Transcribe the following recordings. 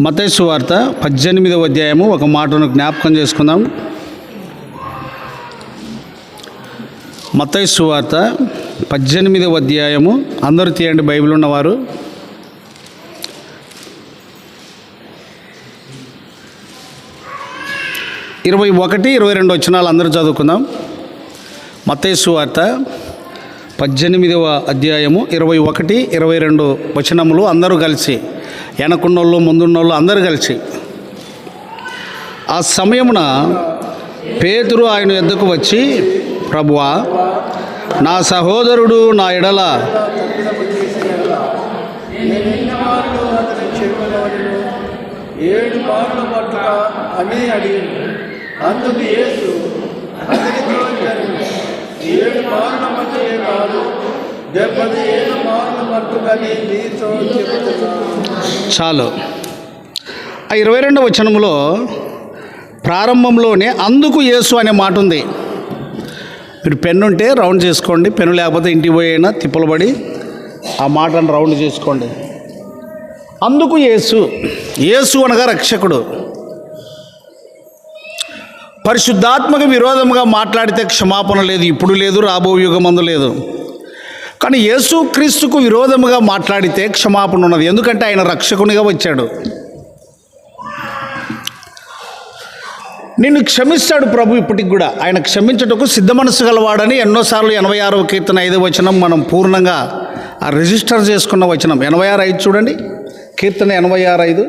మతేసు వార్త పద్దెనిమిదవ అధ్యాయము ఒక మాటను జ్ఞాపకం చేసుకుందాం. మతేసు వార్త పద్దెనిమిదవ అధ్యాయము అందరూ తీయండి బైబిల్ ఉన్నవారు. ఇరవై ఒకటి ఇరవై రెండు వచ్చినాలు అందరూ చదువుకుందాం. మతేసు వార్త పద్దెనిమిదవ అధ్యాయము ఇరవై ఒకటి ఇరవై రెండు వచనములు అందరూ కలిసి వెనకున్నోళ్ళు ముందున్నోళ్ళు అందరు కలిసి. ఆ సమయమున పేతురు ఆయన ఎద్దకు వచ్చి ప్రభువా నా సహోదరుడు నా ఎడల ఏడు మార్లు పట్టుక అని అడిగింది. అందుకు యేసు అతనితో ఏడు మార్ల మధ్యలే కాదు చాలు. ఆ ఇరవై రెండవ వచనంలో ప్రారంభంలోనే అందుకు యేసు అనే మాట ఉంది. మీరు పెన్ను ఉంటే రౌండ్ చేసుకోండి పెన్ను లేకపోతే ఇంటికి పోయినా తిప్పలు పడి ఆ మాటను రౌండ్ చేసుకోండి. అందుకు యేసు యేసు అనగా రక్షకుడు. పరిశుద్ధాత్మక విరోధముగా మాట్లాడితే క్షమాపణ లేదు ఇప్పుడు లేదు రాబో యుగమందు లేదు. కానీ యేసు క్రీస్తుకు విరోధముగా మాట్లాడితే క్షమాపణ ఉన్నది. ఎందుకంటే ఆయన రక్షకునిగా వచ్చాడు. నిన్ను క్షమిస్తాడు ప్రభు ఇప్పటికి కూడా. ఆయన క్షమించటకు సిద్ధ మనసు గలవాడని ఎన్నోసార్లు ఎనభై ఆరవ కీర్తన ఐదో వచనం మనం పూర్ణంగా ఆ రిజిస్టర్ చేసుకున్న వచనం. ఎనభై ఆరు ఐదు చూడండి. కీర్తన ఎనభై ఆరు ఐదు.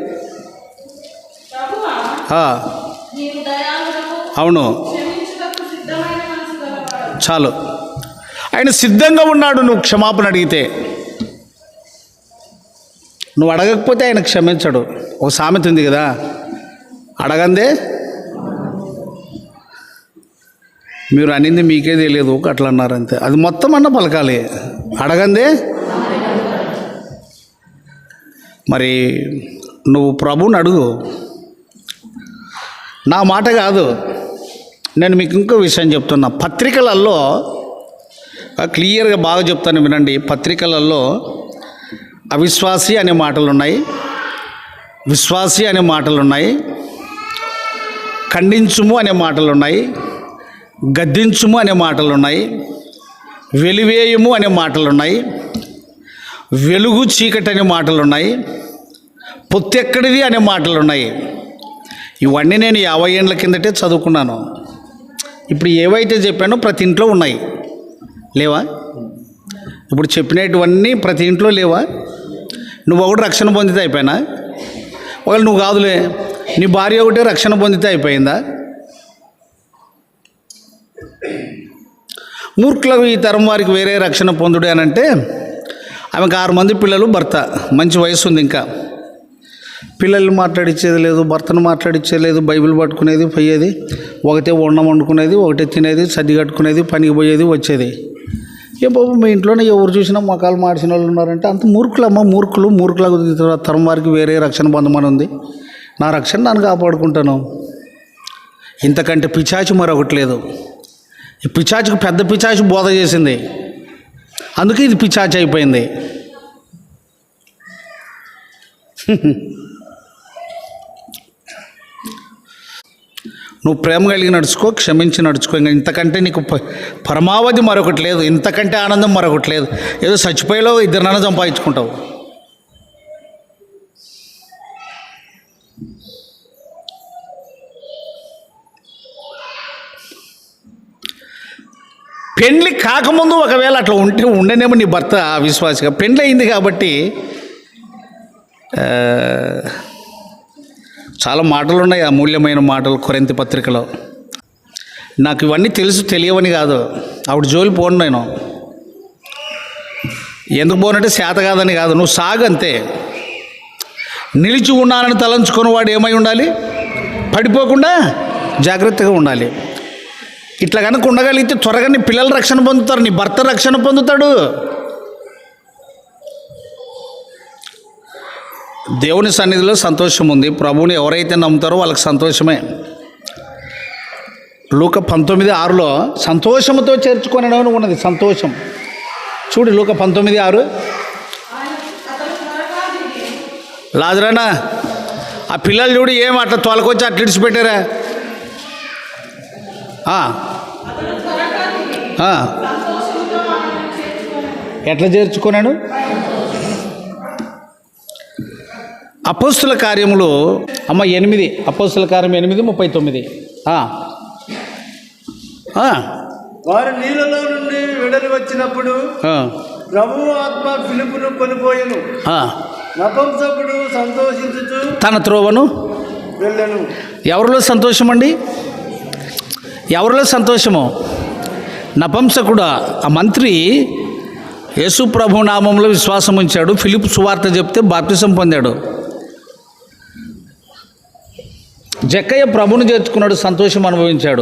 అవును. చాలు. ఆయన సిద్ధంగా ఉన్నాడు నువ్వు క్షమాపణ అడిగితే. నువ్వు అడగకపోతే ఆయన క్షమించడు. ఒక సామెత ఉంది కదా అడగందే. మీరు అనింది మీకే తెలియదు అట్లా అన్నారంతే అది మొత్తం అన్న పలకాలి. అడగందే. మరి నువ్వు ప్రభుని అడుగు. నా మాట కాదు. నేను మీకు ఇంకో విషయం చెప్తున్నా. పత్రికలలో క్లియర్గా బాగా చెప్తాను వినండి. పత్రికలలో అవిశ్వాసి అనే మాటలు ఉన్నాయి విశ్వాసి అనే మాటలు ఉన్నాయి ఖండించుము అనే మాటలు ఉన్నాయి గద్దించుము అనే మాటలు ఉన్నాయి వెలివేయము అనే మాటలు ఉన్నాయి వెలుగు చీకటి అనే మాటలు ఉన్నాయి పొత్తెక్కడిది అనే మాటలు ఉన్నాయి ఇవన్నీ నేను యాభై ఏళ్ళ కిందటే చదువుకున్నాను. ఇప్పుడు ఏవైతే చెప్పానో ప్రతి ఇంట్లో ఉన్నాయి. లేవా? ఇప్పుడు చెప్పినటువన్నీ ప్రతి ఇంట్లో లేవా? నువ్వు ఒకటి రక్షణ పొందితే అయిపోయినా? ఒకవేళ నువ్వు కాదులే నీ భార్య ఒకటే రక్షణ పొందితే అయిపోయిందా? మూర్ఖులకు ఈ తరం వారికి వేరే రక్షణ పొందుడు అని అంటే ఆమెకు ఆరు మంది పిల్లలు భర్త. మంచి వయసు ఉంది ఇంకా. పిల్లల్ని మాట్లాడిచ్చేది లేదు భర్తను మాట్లాడిచ్చేది లేదు బైబిల్ పట్టుకునేది పోయేది. ఒకటే వండం వండుకునేది ఒకటే తినేది సర్ది కట్టుకునేది పనికి పోయేది వచ్చేది. ఏ బాబు మీ ఇంట్లోనే ఎవరు చూసినా మొక్కలు మార్చిన వాళ్ళు ఉన్నారంటే అంత మూర్ఖులమ్మ మూర్ఖులు. మూర్ఖులకు తరం వారికి వేరే రక్షణ బంధమని ఉంది. నా రక్షణ నన్ను కాపాడుకుంటాను. ఇంతకంటే పిచాచి మరొకటి లేదు. ఈ పిచాచికి పెద్ద పిచాచి బోధ చేసింది. అందుకే ఇది పిచాచి అయిపోయింది. నువ్వు ప్రేమ కలిగి నడుచుకో క్షమించి నడుచుకో. ఇంకా ఇంతకంటే నీకు పరమావధి మరొకటి లేదు. ఇంతకంటే ఆనందం మరొకటి లేదు. ఏదో చచ్చిపోయేలో ఇద్దరినైనా సంపాదించుకుంటావు. పెండ్లి కాకముందు ఒకవేళ అట్లా ఉంటే ఉండనేమో నీ భర్త విశ్వాసిగా. పెండ్లి అయింది కాబట్టి చాలా మాటలు ఉన్నాయి అమూల్యమైన మాటలు కొరింత పత్రికలో. నాకు ఇవన్నీ తెలుసు తెలియవని కాదు. ఆవిడ జోలి పోను నేను. ఎందుకు పోనంటే శాత కాదని కాదు. నువ్వు సాగు అంతే నిలిచి ఉన్నానని తలంచుకున్న వాడు ఏమై ఉండాలి? పడిపోకుండా జాగ్రత్తగా ఉండాలి. ఇట్లా కనుక ఉండగలిగితే త్వరగా నీ పిల్లల రక్షణ పొందుతారు నీ భర్త రక్షణ పొందుతాడు. దేవుని సన్నిధిలో సంతోషం ఉంది. ప్రభువుని ఎవరైతే నమ్ముతారో వాళ్ళకి సంతోషమే. లూక పంతొమ్మిది ఆరులో సంతోషంతో చేర్చుకొని ఉన్నది. సంతోషం. చూడు లూక పంతొమ్మిది ఆరు. ఆయన లాజరానా ఆ పిల్లలు చూడు ఏం అట్లా తొలకొచ్చి అట్లా ఇడిచిపెట్టారా? ఎట్లా చేర్చుకున్నాడు త్వరగా దిగి ఆ, సంతోషంతో ఆమెను చేర్చుకొనెను. ఎట్లా చేర్చుకున్నాడు అపోస్తుల కార్యములు అమ్మ ఎనిమిది అపోస్తుల కార్యం ఎనిమిది ముప్పై తొమ్మిది. వారు నీళ్ళలో నుండి వెడలి వచ్చినప్పుడు ప్రభు ఆత్మ పిలుపును కొనిపోయెను. నపంసకుడు సంతోషించుచు తన త్రోవను? వెళ్ళెను. ఎవరిలో సంతోషం అండి ఎవరిలో సంతోషము? నపంసకుడు? ఆ మంత్రి యేసు ప్రభు నామంలో విశ్వాసం ఉంచాడు ఫిలిప్ సువార్త చెప్తే బాప్తిసం పొందాడు. జక్కయ్య ప్రభుని చేర్చుకున్నాడు సంతోషం అనుభవించాడు.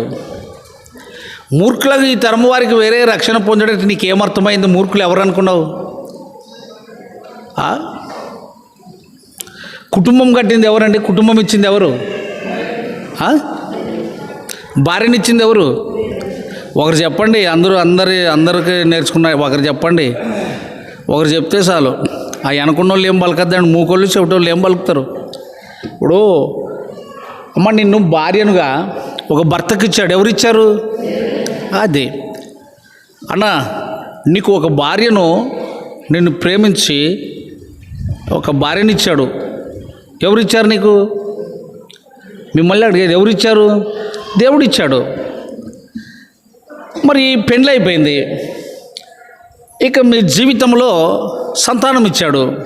మూర్ఖులకు ఈ తరము వారికి వేరే రక్షణ పొందడానికి నీకు ఏమర్థమైంది మూర్ఖులు ఎవరు అనుకున్నావు? కుటుంబం కట్టింది ఎవరండి? కుటుంబం ఇచ్చింది ఎవరు? భార్యనిచ్చింది ఎవరు? ఒకరు చెప్పండి అందరూ అందరి అందరికి నేర్చుకున్నారు ఒకరు చెప్పండి. ఒకరు చెప్తే చాలు. ఆ వెనకున్న వాళ్ళు ఏం పలకద్దండి మూకోళ్ళు చెవిటోళ్ళు ఏం పలుకుతారు ఇప్పుడు అమ్మ నిన్ను భార్యనుగా ఒక భర్తకి ఇచ్చాడు. ఎవరిచ్చారు అది. అన్న నీకు ఒక భార్యను నిన్ను ప్రేమించి ఒక భార్యనిచ్చాడు ఎవరిచ్చారు నీకు? మిమ్మల్ని అడిగేది ఎవరిచ్చారు దేవుడు ఇచ్చాడు. మరి పెండ్లి అయిపోయింది ఇక మీ జీవితంలో సంతానం ఇచ్చాడు.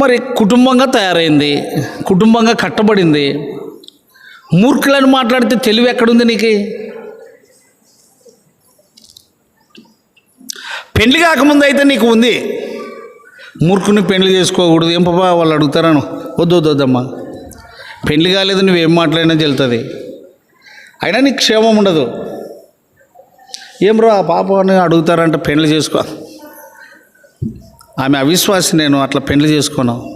మరి కుటుంబంగా తయారైంది కుటుంబంగా కట్టబడింది. మూర్ఖులను మాట్లాడితే తెలివి ఎక్కడుంది నీకు? పెళ్ళి కాకముందు అయితే నీకు ఉంది. మూర్ఖుని పెళ్ళి చేసుకోకూడదు. ఏం పాపా వాళ్ళు అడుగుతారను? వద్దు వద్దు వద్దమ్మా. పెళ్ళి కాలేదు నువ్వేం మాట్లాడినా చెల్తుంది అయినా నీకు క్షేమం ఉండదు. ఏం రో ఆ పాపని అడుగుతారంటే పెళ్ళి చేసుకో. ఆమె అవిశ్వాసి నేను అట్లా పెండ్లి చేసుకోను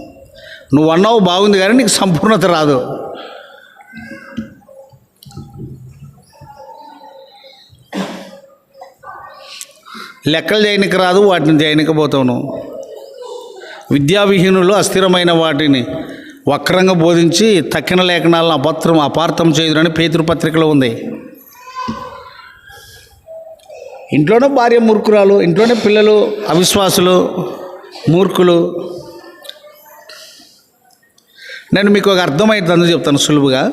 నువ్వు అన్నావు బాగుంది కానీ నీకు సంపూర్ణత రాదు. లెక్కలు చేయనికి రాదు వాటిని చేయనికపోతావు నువ్వు. విద్యావిహీనులు అస్థిరమైన వాటిని వక్రంగా బోధించి తక్కిన లేఖనాలను అపత్రం అపార్థం చేయుదురని పేతృపత్రికలో ఉంది. ఇంట్లోనే భార్య మురుకురాలు ఇంట్లోనే పిల్లలు అవిశ్వాసులు మూర్ఖులు. నేను మీకు ఒక అర్థమవుతుందని చెప్తాను సులువుగా.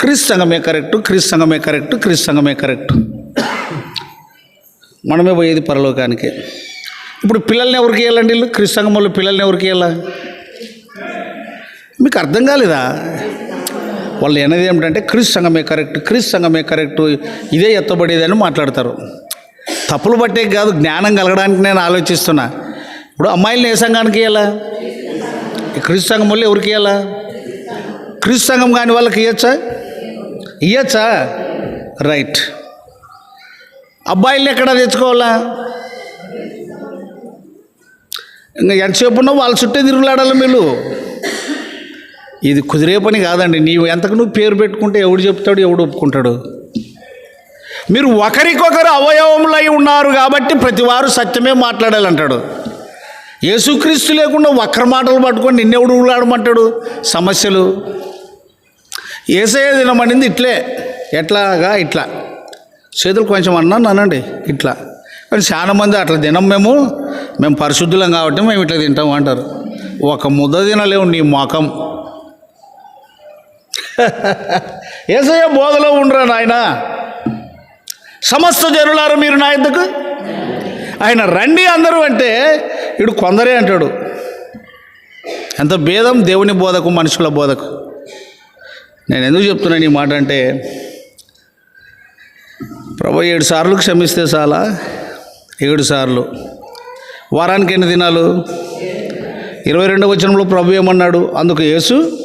క్రీస్ సంఘమే కరెక్ట్ క్రీస్ సంఘమే కరెక్ట్ క్రీస్ సంఘమే కరెక్ట్? మనమే పోయేది పరలోకానికి. ఇప్పుడు పిల్లల్ని ఎవరికి వెళ్ళండి వీళ్ళు? క్రీస్తు సంఘం వాళ్ళు పిల్లల్ని ఎవరికి వెళ్ళా మీకు అర్థం కాలేదా? వాళ్ళు అనేది ఏమిటంటే క్రీస్తు సంఘమే కరెక్ట్ క్రీస్తు సంఘమే కరెక్ట్ ఇదే ఎత్తబడేది అని మాట్లాడతారు. తప్పులు పట్టే కాదు జ్ఞానం కలగడానికి నేను ఆలోచిస్తున్నా. ఇప్పుడు అమ్మాయిలు ఏ సంఘానికి ఇవ్వాలా క్రీస్తు సంఘం వల్ల ఎవరికి ఇవ్వాలా క్రీస్తు సంఘం కాని వాళ్ళకి ఇవ్వచ్చా ఇవ్వచ్చా రైట్. అబ్బాయిల్ని ఎక్కడ తెచ్చుకోవాలా? ఇంకా ఎంతసేపు ఉన్నావు వాళ్ళ చుట్టే తిరుగులాడాలి మీరు. ఇది కుదిరే పని కాదండి. నీవు ఎంతకు నువ్వు పేరు పెట్టుకుంటే ఎవడు చెప్తాడు ఎవడు ఒప్పుకుంటాడు? మీరు ఒకరికొకరు అవయవములై ఉన్నారు కాబట్టి ప్రతివారు సత్యమే మాట్లాడాలంటాడు. యేసుక్రీస్తు లేకుండా వక్ర మాటలు పట్టుకొని నిన్నెవడు ఊలాడమంటాడు సమస్యలు. ఏసయ్య తినమనింది ఇట్లే ఎట్లాగా ఇట్లా. చేతులు కొంచెం అన్నాను అనండి ఇట్లా. కానీ చాలా మంది అట్లా తినం మేము మేము పరిశుద్ధులం కాబట్టి మేము ఇట్లా తింటాం అంటారు. ఒక ముద్ద తినలేవు నీ మొఖం ఏసయ్య బోధలో ఉండరా నాయనా? సమస్త జనులారు మీరు నా ఎందుకు? ఆయన రండి అందరూ అంటే ఇడు కొందరే అంటాడు. ఎంత భేదం దేవుని బోధకు మనుషుల బోధకు. నేను ఎందుకు చెప్తున్నాను ఈ మాట అంటే ప్రభు ఏడు సార్లు క్షమిస్తే చాలా ఏడు సార్లు. వారానికి ఎన్ని దినాలు? ఇరవై రెండవ వచనంలో ప్రభు ఏమన్నాడు? అందుకు యేసు?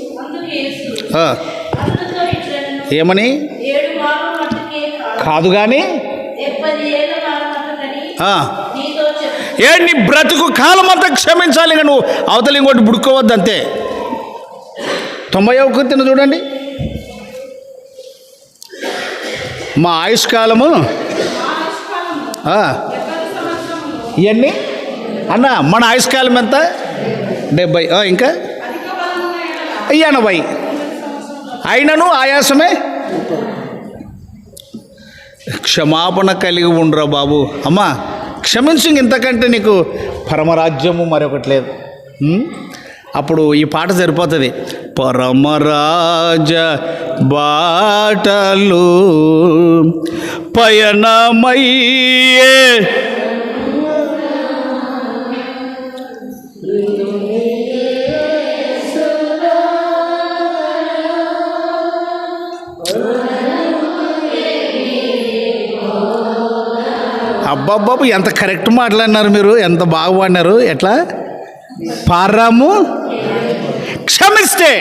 ఏమని? కాదు కానీ ఏ నీ బ్రతుకు కాలం అంతా క్షమించాలి ఇక నువ్వు. అవతలి ఇంకోటి బుడుకోవద్దు అంతే తొంభై కీర్తన చూడండి. మా ఆయుష్కాలము. ఇవన్నీ అన్న మన ఆయుష్కాలం ఎంత? డెబ్బై. ఇంకా? ఎనభై అయినను ఆయాసమే? క్షమాపణ కలిగి ఉండరా బాబు. అమ్మా క్షమించు ఇంతకంటే నీకు పరమరాజ్యము మరొకటి లేదు. అప్పుడు ఈ పాట సరిపోతుంది. పరమరాజ బాటలు పయనమయ్యే అబ్బాబ్బాబు ఎంత కరెక్ట్ మాట్లాడినారు మీరు? ఎంత బాగుపడినారు ఎట్లా? పారాము క్షమిస్తే!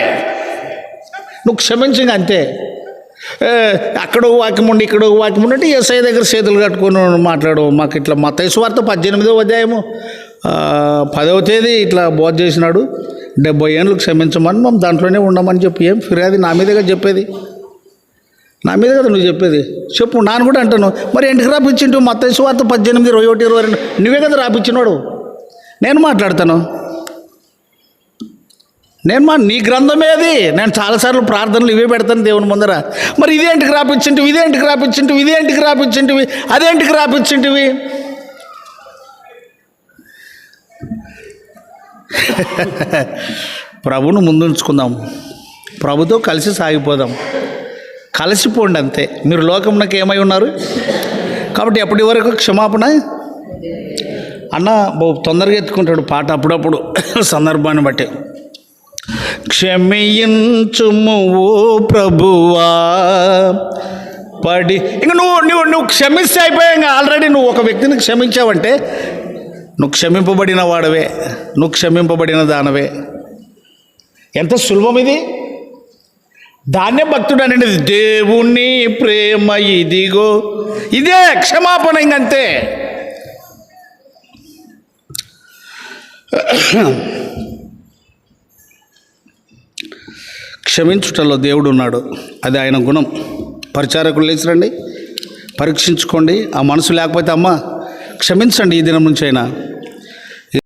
నువ్వు క్షమించింగ అంతే. అక్కడ ఓ వాక్యం ఉండి ఇక్కడ ఓ వాక్యం ఉండి అంటే ఎస్ఐ దగ్గర చేతులు కట్టుకొని మాట్లాడు. మాకు ఇట్లా మా వార్త పద్దెనిమిదో అధ్యాయము. పదవ తేదీ ఇట్లా బోధ చేసినాడు. డెబ్బై ఏళ్ళు క్షమించమని మేము దాంట్లోనే ఉండమని చెప్పి ఏం ఫిర్యాదు నా మీదగా చెప్పేది? నా మీద కదా నువ్వు చెప్పేది? చెప్పు నాన్న కూడా అంటాను. మరి ఇంటికి రాపించింటు మా అత్తయ్య వార్త పద్దెనిమిది ఇరవై ఒకటి ఇరవై రెండు. నువ్వే కదా రాపించినాడు నేను మాట్లాడతాను. నేను మా నీ గ్రంథమేది నేను చాలాసార్లు ప్రార్థనలు ఇవే పెడతాను దేవుని ముందర. మరి ఇదేంటికి రాపించింటివి ఇదేంటికి రాపించింటివి ఇదేంటికి రాపించింటివి అదేంటికి రాపించింటివి ప్రభును ముందుంచుకుందాం. ప్రభుతో కలిసి సాగిపోదాం. కలిసిపోండి అంతే మీరు లోకంలోకి ఏమై ఉన్నారు? కాబట్టి ఎప్పటి వరకు క్షమాపణ. అన్న బాబు తొందరగా ఎత్తుకుంటాడు పాట అప్పుడప్పుడు సందర్భాన్ని బట్టి. క్షమించుము ఓ ప్రభువా. పడి ఇంక నువ్వు నువ్వు నువ్వు క్షమిస్తే అయిపోయావు ఇంకా ఆల్రెడీ నువ్వు ఒక వ్యక్తిని క్షమించావంటే నువ్వు క్షమింపబడిన వాడవే నువ్వు క్షమింపబడిన దానవే. ఎంత సులభం ఇది? ధాన్య భక్తుడు అనేది దేవుని ప్రేమ ఇదిగో. ఇదే క్షమాపణ ఇంకంతే. క్షమించుటలో దేవుడు ఉన్నాడు. అది ఆయన గుణం. పరిచారకులు లేచిరండి. పరీక్షించుకోండి. ఆ మనసు లేకపోతే అమ్మ క్షమించండి ఈ దినం నుంచి అయినా.